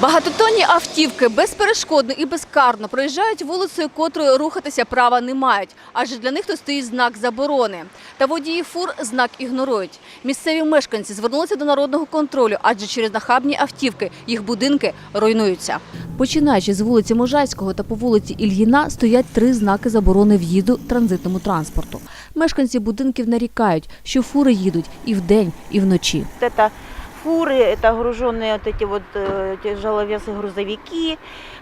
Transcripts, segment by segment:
Багатотонні автівки безперешкодно і безкарно проїжджають вулицею, котрою рухатися права не мають, адже для них то стоїть знак заборони. Та водії фур знак ігнорують. Місцеві мешканці звернулися до народного контролю, адже через нахабні автівки їх будинки руйнуються. Починаючи з вулиці Можайського та по вулиці Ільїна стоять три знаки заборони в'їзду транзитному транспорту. Мешканці будинків нарікають, що фури їдуть і вдень, і вночі. Это фуры, это груженные вот эти вот э, тяжеловесы грузовики,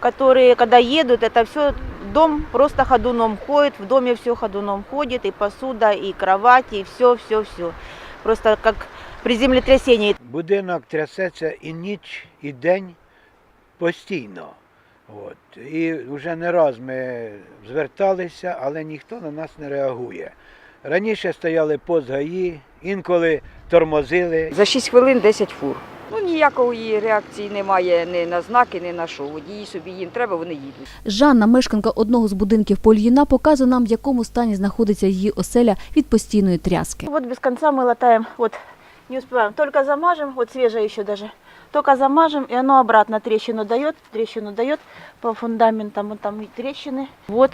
которые, когда едут, это все дом просто ходуном ходит, в доме все ходуном ходит, и посуда, и кровати, и все, все, все. Просто как при землетрясении. Будинок трясеться і ніч, і день постійно. От. І вже не раз ми зверталися, але ніхто на нас не реагує. Раніше стояли пост ГАІ, інколи тормозили. За 6 хвилин 10 фур. Ну ніякої реакції немає ні на знаки, ні на що. Водії собі їм треба, вони їдуть. Жанна, мешканка одного з будинків Польїна, показує нам, в якому стані знаходиться її оселя від постійної тряски. Вот без конца мы латаем, вот не успеваем. Только замажем, вот свежее еще даже. Только замажем, и оно обратно трещину дает, трещину дает по фундаментам, вот там и трещины. Вот,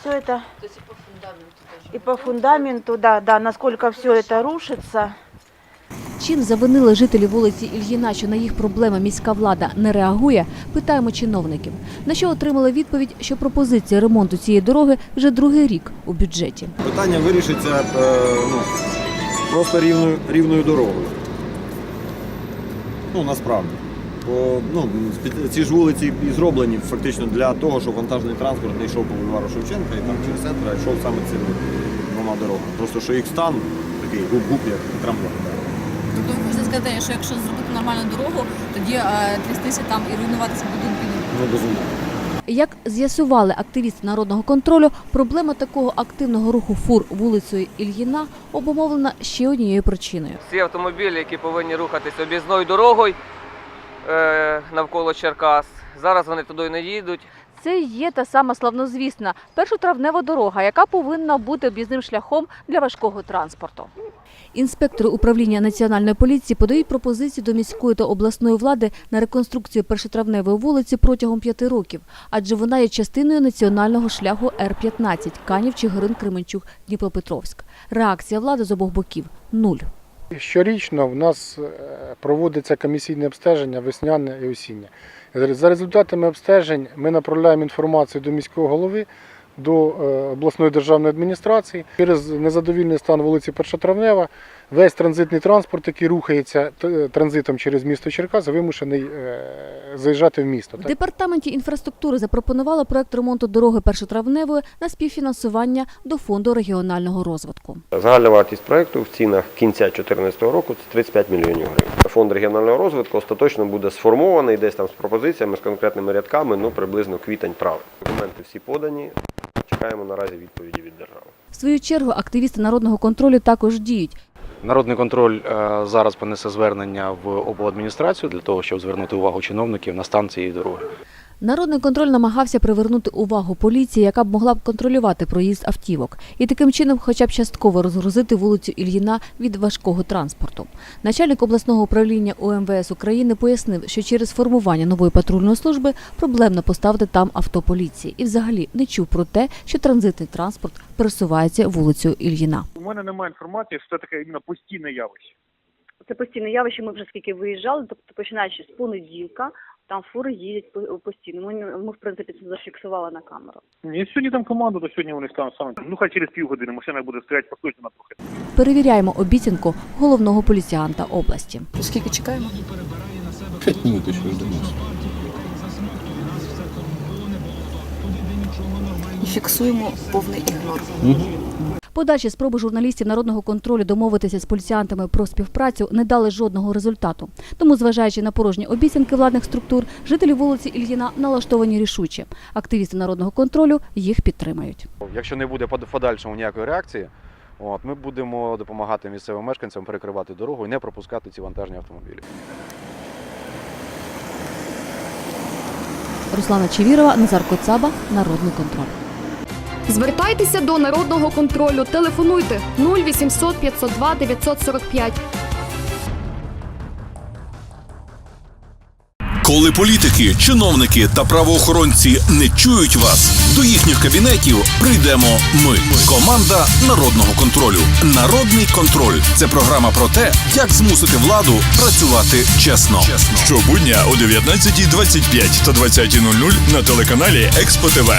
все это. И по фундаменту, да, да, насколько все это рушится. Чим завинили жителі вулиці Ільїна, що на їх проблеми міська влада не реагує, питаємо чиновників. На що отримали відповідь, що пропозиція ремонту цієї дороги вже другий рік у бюджеті. Питання вирішиться е, ну, просто рівною, рівною дорогою. Ну, насправді. Бо ну, ці ж вулиці і зроблені фактично для того, щоб вантажний транспорт не йшов по бульвару Шевченка і там через центр, а йшов саме цими двома дорогами. Просто що їх стан такий губ-губ, як трамвай. Тобто ви хочете сказати, що якщо зробити нормальну дорогу, тоді е, трястися там і руйнуватися будинки. Ну, безумовно. Як з'ясували активісти народного контролю, проблема такого активного руху фур вулицею Ільїна обумовлена ще однією причиною. Всі автомобілі, які повинні рухатися об'їзною дорогою навколо Черкас, зараз вони туди не їдуть. Це є та сама славнозвісна першотравнева дорога, яка повинна бути об'їзним шляхом для важкого транспорту. Інспектори управління національної поліції подають пропозиції до міської та обласної влади на реконструкцію першотравневої вулиці протягом п'яти років, адже вона є частиною національного шляху Р-15 Канів, Чигирин, Кременчук, Дніпропетровськ. Реакція влади з обох боків нуль. Щорічно в нас е, проводиться комісійне обстеження весняне і осіннє. За результатами обстежень ми направляємо інформацію до міського голови, до е, обласної державної адміністрації. Через незадовільний стан вулиці Першотравнева весь транзитний транспорт, який рухається транзитом через місто Черкас, вимушений е, заїжджати в місто. В департаменті інфраструктури запропонували проект ремонту дороги першотравневої на співфінансування до фонду регіонального розвитку. Загальна вартість проекту в цінах кінця 2014 року це 35 мільйонів гривень. Фонд регіонального розвитку остаточно буде сформований десь там з пропозиціями, з конкретними рядками, ну приблизно квітень правий. Документи всі подані. Чекаємо наразі відповіді від держави. В свою чергу активісти народного контролю також діють. Народний контроль е, зараз понесе звернення в обладміністрацію для того, щоб звернути увагу чиновників на стан цієї дороги. Народний контроль намагався привернути увагу поліції, яка б могла б контролювати проїзд автівок, і таким чином, хоча б частково розгрузити вулицю Ільїна від важкого транспорту. Начальник обласного управління УМВС України пояснив, що через формування нової патрульної служби проблемно поставити там авто поліції, і взагалі не чув про те, що транзитний транспорт пересувається вулицею Ільїна. У мене немає інформації, що це таке іменно постійне явище. Це постійне явище. Ми вже скільки виїжджали, тобто починаючи з понеділка, там фури їздять по- постійно. Ми, ми в принципі це зафіксували на камеру. Ні, сьогодні там команда, то сьогодні вони стануть саме. Ну хай через півгодини машина буде стояти посуджена трохи. Перевіряємо обіцянку головного поліціянта області. Скільки чекаємо? П'ять минут ще ждемо. І фіксуємо повний ігнор. Подальші спроби журналістів народного контролю домовитися з поліціянтами про співпрацю не дали жодного результату. Тому, зважаючи на порожні обіцянки владних структур, жителі вулиці Ільїна налаштовані рішуче. Активісти народного контролю їх підтримають. Якщо не буде подальшому ніякої реакції, от, ми будемо допомагати місцевим мешканцям перекривати дорогу і не пропускати ці вантажні автомобілі. Руслана Чевірова, Назар Коцаба, Народний контроль. Звертайтеся до народного контролю. Телефонуйте 0800 502 945. Коли політики, чиновники та правоохоронці не чують вас, до їхніх кабінетів прийдемо ми. Команда народного контролю. Народний контроль це програма про те, як змусити владу працювати чесно. Щобудня о 19.25 та 20.00 на телеканалі Експо ТВ.